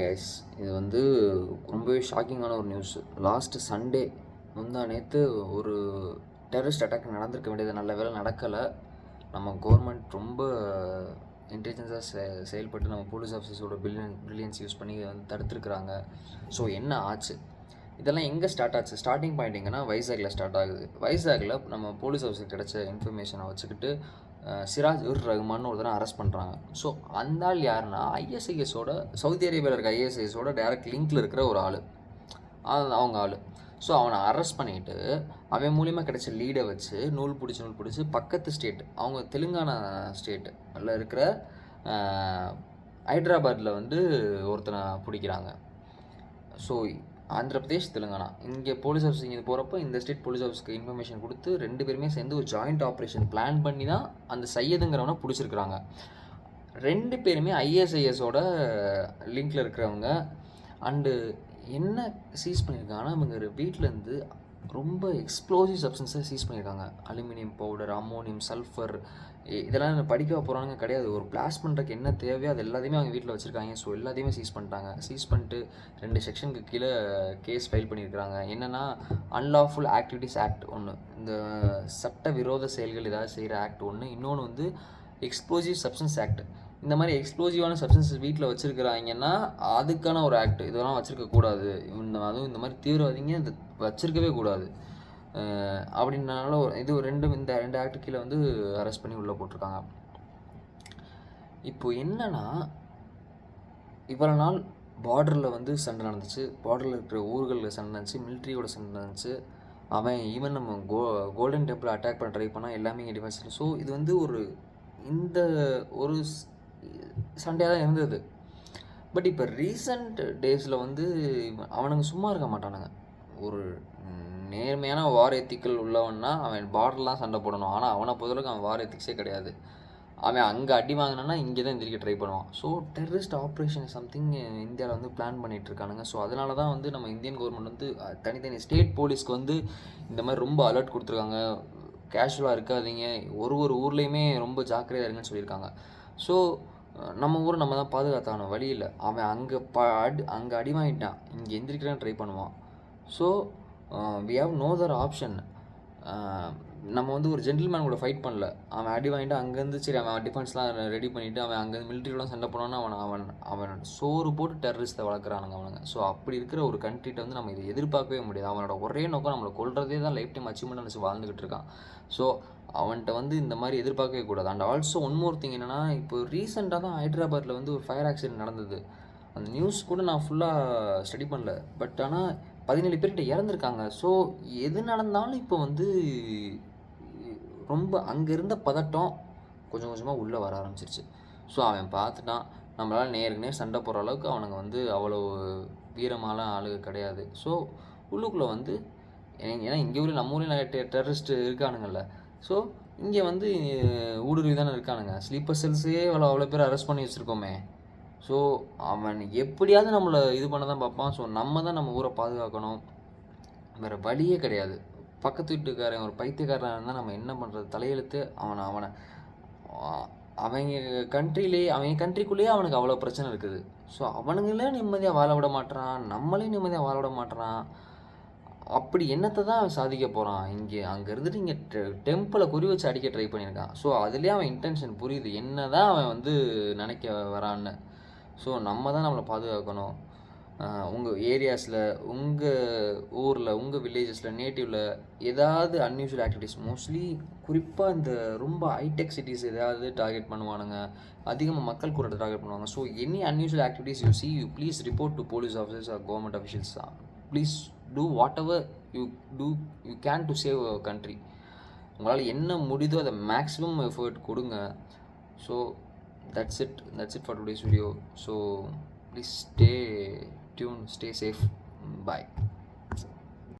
Guys இது வந்து ரொம்பவே ஷாக்கிங்கான ஒரு நியூஸ் லாஸ்ட் சண்டே முந்தா நேற்று ஒரு டெரரிஸ்ட் அட்டாக் நடந்திருக்க வேண்டியது நல்ல வேலை நடக்கலை. நம்ம கவர்மெண்ட் ரொம்ப இன்டெலிஜென்ஸாக செ செயல்பட்டு நம்ம போலீஸ் ஆஃபீஸர்ஸோட பில்லியன் பில்லியன்ஸ் யூஸ் பண்ணி வந்து தடுத்துருக்குறாங்க. ஸோ என்ன ஆச்சு? இதெல்லாம் எங்கே ஸ்டார்ட் ஆச்சு? ஸ்டார்டிங் பாயிண்ட் எங்கன்னா வைசாகில் ஸ்டார்ட் ஆகுது. வைசாகில் நம்ம போலீஸ் ஆஃபீஸர் கிடைச்ச இன்ஃபர்மேஷனை வச்சுக்கிட்டு சிராஜ் உர் ரஹ்மான் ஒருத்தனை அரெஸ்ட் பண்ணுறாங்க ஸோ அந்த ஆள் யாருன்னா ஐஎஸ்ஐஎஸோட சவுதி அரேபியாவில் இருக்க ஐஎஸ்ஐஎஸோட டைரக்ட் லிங்க்கில் இருக்கிற ஒரு ஆள். அது அவங்க ஆள். ஸோ அவனை அரெஸ்ட் பண்ணிவிட்டு அவன் மூலியமாக கிடைச்ச லீடை வச்சு நூல் பிடிச்சி நூல் பிடிச்சி பக்கத்து ஸ்டேட் அவங்க தெலுங்கானா ஸ்டேட் அதில் இருக்கிற ஹைதராபாத்தில் வந்து ஒருத்தனை பிடிக்கிறாங்க. ஸோ ஆந்திர பிரதேஷ் தெலுங்கானா. இங்கே போலீஸ் ஆஃபீஸ் இங்கே போகிறப்போ இந்த ஸ்டேட் போலீஸ் ஆஃபீஸ்க்கு இன்ஃபர்மேஷன் கொடுத்து ரெண்டு பேருமே சேர்ந்து ஒரு ஜாயிண்ட் ஆப்ரேஷன் பிளான் பண்ணி தான் அந்த சையதுங்கிறவனை பிடிச்சிருக்கிறாங்க. ரெண்டு பேருமே ஐஎஸ்ஐஎஸோட லிங்க்ல இருக்கிறவங்க. அண்டு என்ன சீஸ் பண்ணியிருக்காங்கன்னா இவங்க வீட்டிலேருந்து ரொம்ப எக்ஸ்ப்ளோசிவ் சப்ஸ்டன்ஸை சீஸ் பண்ணியிருக்காங்க. அலுமினியம் பவுடர் அம்மோனியம் சல்ஃபர் இதெல்லாம் படிக்க போகிறாங்க கிடையாது. ஒரு பிளாஸ் பண்ணுறதுக்கு என்ன தேவையோ அது எல்லாத்தையுமே அவங்க வீட்டில் வச்சுருக்காங்க. ஸோ எல்லாத்தையுமே சீஸ் பண்ணிட்டாங்க. சீஸ் பண்ணிட்டு ரெண்டு செக்ஷனுக்கு கீழே கேஸ் ஃபைல் பண்ணியிருக்கிறாங்க. என்னென்னா அன்லாஃபுல் ஆக்டிவிட்டிஸ் ஆக்ட் ஒன்று இந்த சட்ட விரோத செயல்கள் ஏதாவது செய்கிற ஆக்ட் ஒன்று இன்னொன்று வந்து எக்ஸ்ப்ளோசிவ் சப்ஸ்டன்ஸ் ஆக்ட் இந்த மாதிரி எக்ஸ்ப்ளோசிவான சப்ஸ்டன்ஸஸ் வீட்டில் வச்சுருக்கிறாங்கன்னா அதுக்கான ஒரு ஆக்ட் இதெல்லாம் வச்சுருக்கக்கூடாது இந்த அதுவும் இந்த மாதிரி தீவிரவாதிங்க இது கூடாது. அப்படின்னால ஒரு இது ஒரு ரெண்டு இந்த ரெண்டு ஆக்ட் கீழே வந்து அரெஸ்ட் பண்ணி உள்ளே போட்டிருக்காங்க. இப்போ என்னென்னா இவ்வளோ நாள் பார்டரில் வந்து சண்டை நடந்துச்சு. பார்டரில் இருக்கிற ஊர்களில் சண்டை நடந்துச்சு. மிலிட்ரியோட சண்டை நடந்துச்சு. அவன் ஈவன் நம்ம கோ கோல்டன் டெம்பிள் அட்டாக் பண்ண ட்ரை பண்ணால் எல்லாமே இங்கே டிஃபென்ஸ் ஸோ இது வந்து ஒரு இந்த ஒரு சண்டையாக தான் இருந்தது. பட் இப்போ ரீசண்ட் டேஸில் வந்து அவனுங்க சும்மா இருக்க மாட்டானுங்க. ஒரு நேர்மையான வார் எத்திக்கல் உள்ளவன்னா அவன் பார்டர்லாம் சண்டை போடணும். ஆனால் அவனை பொறுத்தளவுக்கு அவன் வார் எத்திக்ஸே கிடையாது. அவன் அங்கே அடி வாங்கினான்னா இங்கே தான் எந்திரிக்க ட்ரை பண்ணுவான். ஸோ டெரரிஸ்ட் ஆப்ரேஷன் சம்திங் இந்தியாவில் வந்து பிளான் பண்ணிட்டு இருக்கானுங்க. ஸோ அதனால தான் வந்து நம்ம இந்தியன் கவர்மெண்ட் வந்து தனித்தனி ஸ்டேட் போலீஸ்க்கு வந்து இந்த மாதிரி ரொம்ப அலர்ட் கொடுத்துருக்காங்க. கேஷுவலாக இருக்காதீங்க. ஒரு ஒரு ஊர்லேயுமே ரொம்ப ஜாக்கிரதையாக இருங்கன்னு சொல்லியிருக்காங்க. ஸோ நம்ம ஊரை நம்ம தான் பாதுகாத்தான வழி இல்லை. அவன் அங்கே ப அடி அங்கே அடிமாயிட்டான் இங்கே எந்திரிக்கிறான்னு ட்ரை பண்ணுவான். So we have no other option நம்ம வந்து ஒரு ஜென்டில்மேன் கூட ஃபைட் பண்ணல. அவன் அடி வாங்கிட்டு அங்கேருந்து சரி அவன் டிஃபென்ஸ்லாம் ரெடி பண்ணிவிட்டு அவன் அங்கேருந்து மிலிட்ரியோட சண்டை போனான்னு அவன் அவன் அவன் சோறு போட்டு டெரரிஸ்ட்டை வளர்க்குறானுங்க அவனுங்க. ஸோ அப்படி இருக்கிற ஒரு கண்ட்ரிட்ட வந்து நம்ம இதை எதிர்பார்க்கவே முடியாது. அவனோட ஒரே நோக்கம் நம்மளை கொள்றதே தான் லைஃப் டைம் அச்சீவ்மெண்ட் நினச்சி வாழ்ந்துக்கிட்டு இருக்கான். ஸோ அவன்கிட்ட வந்து இந்த மாதிரி எதிர்பார்க்கவே கூடாது. And also one more thing என்னென்னா இப்போ ரீசெண்டாக தான் ஹைதராபாத்தில் வந்து ஒரு ஃபயர் ஆக்சிடென்ட் நடந்தது. அந்த நியூஸ் கூட நான் ஃபுல்லாக ஸ்டடி பண்ணல. பட் ஆனால் பதினேழு பேர்கிட்ட இறந்துருக்காங்க. ஸோ எது நடந்தாலும் இப்போ வந்து ரொம்ப அங்கே இருந்த பதட்டம் கொஞ்சம் கொஞ்சமாக உள்ளே வர ஆரம்பிச்சிருச்சு. ஸோ அவன் பார்த்துட்டான் நம்மளால் நேருக்கு நேர் சண்டை போடுற அளவுக்கு அவனுங்க வந்து அவ்வளோ வீரமான ஆளுக கிடையாது. ஸோ உள்ளுக்குள்ளே வந்து ஏன்னா இங்கே ஊரில் நம்ம ஊரில் நிறைய டெ டெரரிஸ்ட் இருக்கானுங்கள்ல ஸோ இங்கே வந்து ஊடுருவி தானே இருக்கானுங்க. ஸ்லீப்பர் செல்ஸே அவ்வளோ அவ்வளோ பேர் அரெஸ்ட் பண்ணி வச்சுருக்கோமே. ஸோ அவன் எப்படியாவது நம்மளை இது பண்ண தான் பார்ப்பான். ஸோ நம்ம தான் நம்ம ஊரை பாதுகாக்கணும். வேறு வழியே கிடையாது. பக்கத்து வீட்டுக்காரன் ஒரு பைத்தியக்காரன் இருந்தால் நம்ம என்ன பண்ணுறது தலையெழுத்து அவனை அவனை. அவங்க கண்ட்ரிலே அவங்க கண்ட்ரிக்குள்ளேயே அவனுக்கு அவ்வளோ பிரச்சனை இருக்குது. ஸோ அவனுங்களே நிம்மதியாக வாழ விட மாட்றான். நம்மளே நிம்மதியாக வாழ விட மாட்றான். அப்படி என்னத்தை தான் அவன் சாதிக்க போகிறான் இங்கே அங்கே இருந்துட்டு இங்கே டெம்பிளை குறி வச்சு அடிக்க ட்ரை பண்ணியிருக்கான். ஸோ அதுலேயே அவன் இன்டென்ஷன் புரியுது. என்ன தான் அவன் வந்து நினைக்க வரான்னு. ஸோ நம்ம தான் நம்மளை பாதுகாக்கணும். உங்கள் ஏரியாஸில் உங்கள் ஊரில் உங்கள் வில்லேஜஸில் நேட்டிவில் ஏதாவது அன்யூஷுவல் ஆக்டிவிட்டீஸ் மோஸ்ட்லி குறிப்பாக இந்த ரொம்ப ஹைடெக் சிட்டிஸ் ஏதாவது டார்கெட் பண்ணுவானுங்க. அதிகமாக மக்கள் கூட டார்கெட் பண்ணுவாங்க. So any unusual activities you see you please report to police officers or government officials please do whatever you do you can to save our country உங்களால் என்ன முடியுதோ அதை மேக்ஸிமம் எஃபர்ட் கொடுங்க. So that's it that's it for today's video so please stay tuned. Stay safe. Bye.